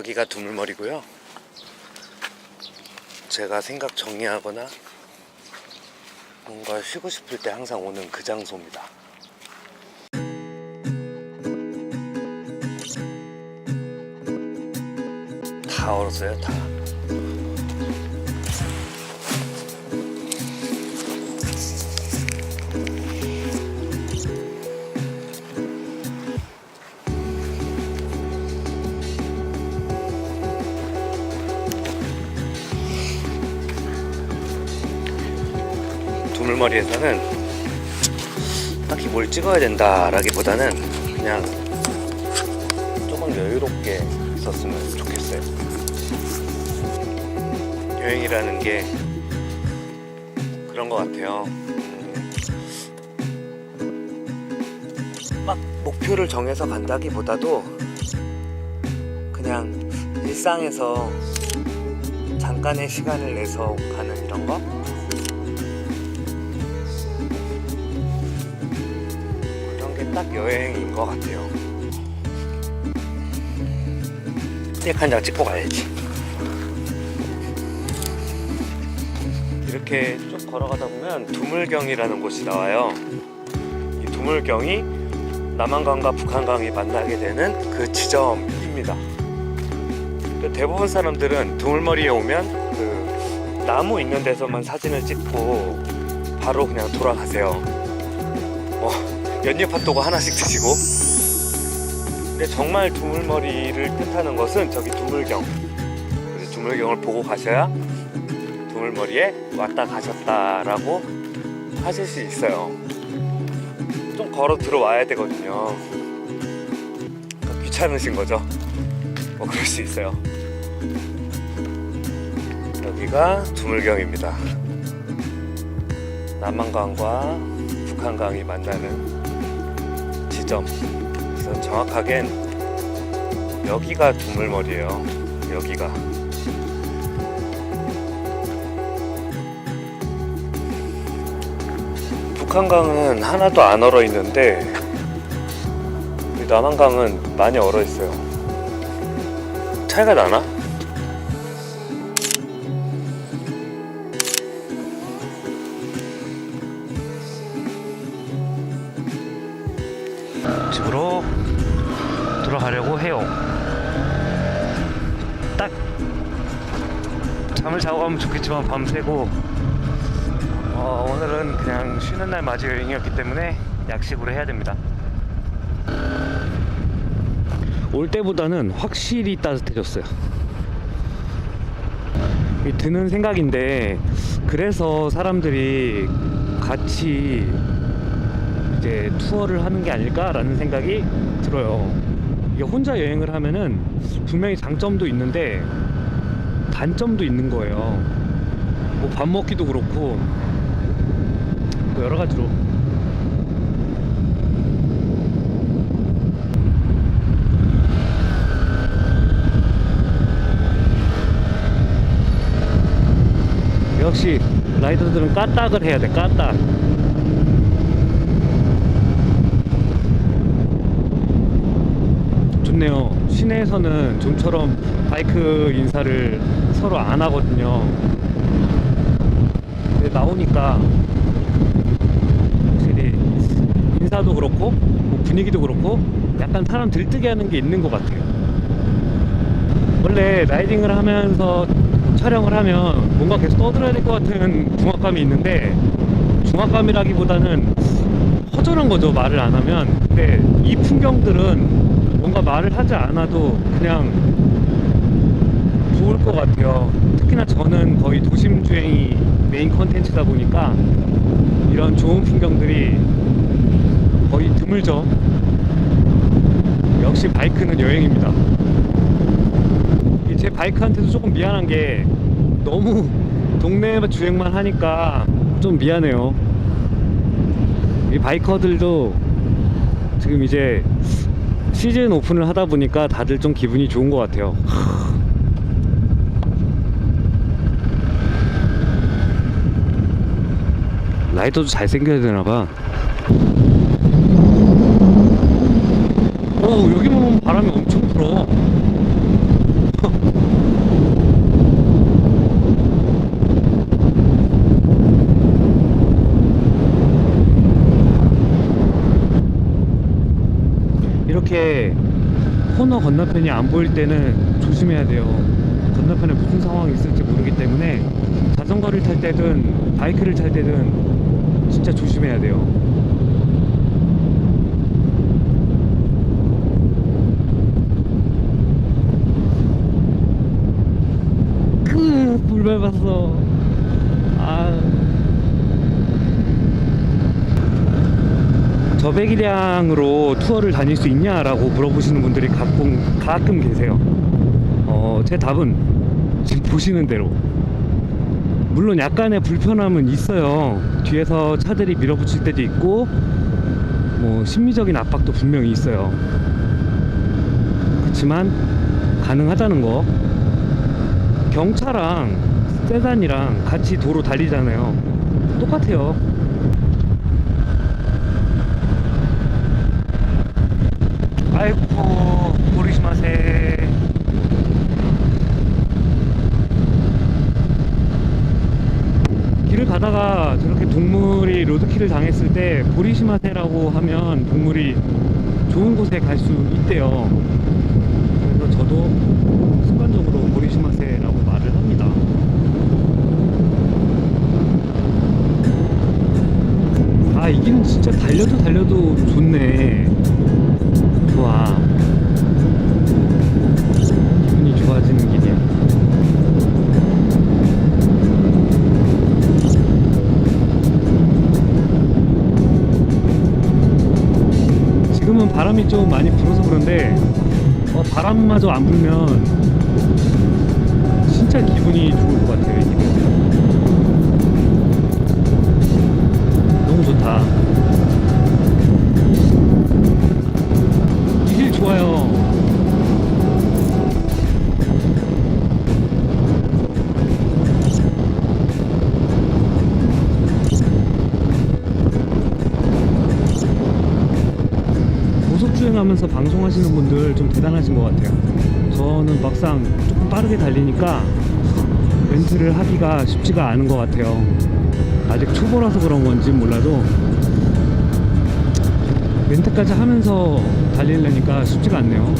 여기가 두물머리고요. 제가 생각 정리하거나 뭔가 쉬고 싶을 때 항상 오는 그 장소입니다. 다 얼었어요, 다. 두물머리에서는 딱히 뭘 찍어야 된다라기보다는 그냥 조금 여유롭게 있었으면 좋겠어요. 여행이라는 게 그런 것 같아요. 음, 막 목표를 정해서 간다기보다도 그냥 일상에서 잠깐의 시간을 내서 가는 이런 거? 딱 여행인 것 같아요. 셀카 한장 찍고 가야지. 이렇게 쭉 걸어가다 보면 두물경이라는 곳이 나와요. 이 두물경이 남한강과 북한강이 만나게 되는 그 지점입니다. 대부분 사람들은 두물머리에 오면 그 나무 있는 데서만 사진을 찍고 바로 그냥 돌아가세요. 어, 연잎 핫도그 하나씩 드시고. 근데 정말 두물머리를 뜻하는 것은 저기 두물경. 그래서 두물경을 보고 가셔야 두물머리에 왔다 가셨다라고 하실 수 있어요. 좀 걸어 들어와야 되거든요. 그러니까 귀찮으신 거죠? 뭐 그럴 수 있어요. 여기가 두물경입니다. 남한강과 북한강이 만나는 지점. 그래서 정확하겐 여기가 두물머리예요. 여기가. 북한강은 하나도 안 얼어 있는데 이 남한강은 많이 얼어 있어요. 차이가 나나? 집으로 돌아가려고 해요. 딱 잠을 자고 가면 좋겠지만 밤새고 어, 오늘은 그냥 쉬는 날 맞이 여행이었기 때문에 약식으로 해야 됩니다. 올 때보다는 확실히 따뜻해졌어요. 이 드는 생각인데 그래서 사람들이 같이 이제 투어를 하는 게 아닐까라는 생각이 들어요. 이게 혼자 여행을 하면은 분명히 장점도 있는데 단점도 있는 거예요. 뭐 밥 먹기도 그렇고 뭐 여러 가지로. 역시 라이더들은 까딱을 해야 돼 까딱 좋네요. 시내에서는 좀처럼 바이크 인사를 서로 안 하거든요. 근데 나오니까 확실히 인사도 그렇고 뭐 분위기도 그렇고 약간 사람 들뜨게 하는 게 있는 것 같아요. 원래 라이딩을 하면서 촬영을 하면 뭔가 계속 떠들어야 될 것 같은 중압감이 있는데 중압감이라기보다는 허전한 거죠 말을 안 하면. 근데 이 풍경들은 뭔가 말을 하지 않아도 그냥 좋을 것 같아요. 특히나 저는 거의 도심 주행이 메인 컨텐츠다 보니까 이런 좋은 풍경들이 거의 드물죠. 역시 바이크는 여행입니다. 이제 바이크한테도 조금 미안한 게 너무 동네 주행만 하니까 좀 미안해요. 이 바이커들도 지금 이제 시즌 오픈을 하다 보니까 다들 좀 기분이 좋은 것 같아요. 라이더도 잘생겨야 되나봐. 오, 여기만 보면 바람이 엄청 불어. 이렇게 코너 건너편이 안 보일 때는 조심해야 돼요. 건너편에 무슨 상황이 있을지 모르기 때문에 자전거를 탈 때든 바이크를 탈 때든 진짜 조심해야 돼요. 그불 밟았어. 아. 저배기량으로 투어를 다닐 수 있냐라고 물어보시는 분들이 가끔 가끔 계세요. 어, 제 답은 지금 보시는 대로. 물론 약간의 불편함은 있어요. 뒤에서 차들이 밀어붙일 때도 있고, 뭐 심리적인 압박도 분명히 있어요. 그렇지만 가능하다는 거. 경차랑 세단이랑 같이 도로 달리잖아요. 똑같아요. 아이고 보리시마세. 길을 가다가 저렇게 동물이 로드킬을 당했을 때 보리시마세라고 하면 동물이 좋은 곳에 갈 수 있대요. 그래서 저도 습관적으로 보리시마세라고 말을 합니다. 아이 길은 진짜 달려도 달려도 좋네 바람이 좀 많이 불어서 그런데 어, 바람마저 안 불면 진짜 기분이 좋을 것 같아요 이 길은 주행하면서 방송하시는 분들 좀 대단하신 것 같아요. 저는 막상 조금 빠르게 달리니까 멘트를 하기가 쉽지가 않은 것 같아요. 아직 초보라서 그런 건지 몰라도 멘트까지 하면서 달리려니까 쉽지가 않네요.